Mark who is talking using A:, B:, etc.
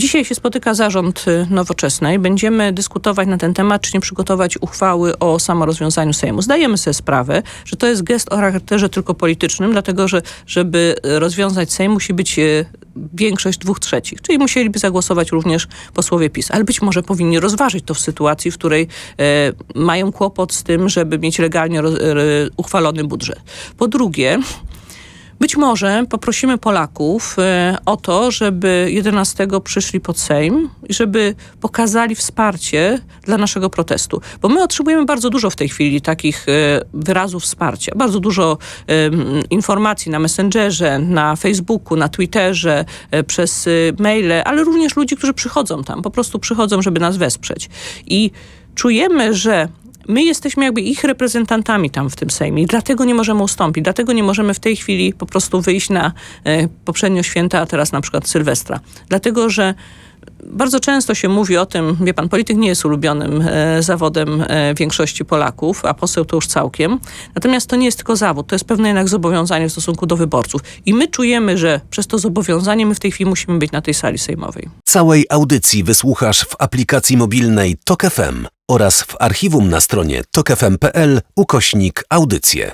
A: Dzisiaj się spotyka zarząd y, Nowoczesnej. Będziemy dyskutować na ten temat, czy nie przygotować uchwały o samorozwiązaniu Sejmu. Zdajemy sobie sprawę, że to jest gest o charakterze tylko politycznym, dlatego że żeby rozwiązać Sejm musi być y, większość dwóch trzecich, czyli musieliby zagłosować również posłowie PiS. Ale być może powinni rozważyć to w sytuacji, w której e, mają kłopot z tym, żeby mieć legalnie roz, e, uchwalony budżet. Po drugie, być może poprosimy Polaków e, o to, żeby 11 przyszli pod Sejm i żeby pokazali wsparcie dla naszego protestu. Bo my otrzymujemy bardzo dużo w tej chwili takich e, wyrazów wsparcia. Bardzo dużo informacji na Messengerze, na Facebooku, na Twitterze, e, przez maile, ale również ludzi, którzy przychodzą tam. Po prostu przychodzą, żeby nas wesprzeć. I czujemy, że my jesteśmy jakby ich reprezentantami tam w tym Sejmie i dlatego nie możemy ustąpić, dlatego nie możemy w tej chwili po prostu wyjść na e, poprzednio święta, a teraz na przykład Sylwestra. Dlatego, że bardzo często się mówi o tym, wie pan, polityk nie jest ulubionym e, zawodem e, większości Polaków, a poseł to już całkiem. Natomiast to nie jest tylko zawód, to jest pewne jednak zobowiązanie w stosunku do wyborców. I my czujemy, że przez to zobowiązanie my w tej chwili musimy być na tej sali sejmowej.
B: Całej audycji wysłuchasz w aplikacji mobilnej Tok FM oraz w archiwum na stronie tokefm.pl ukośnik audycje.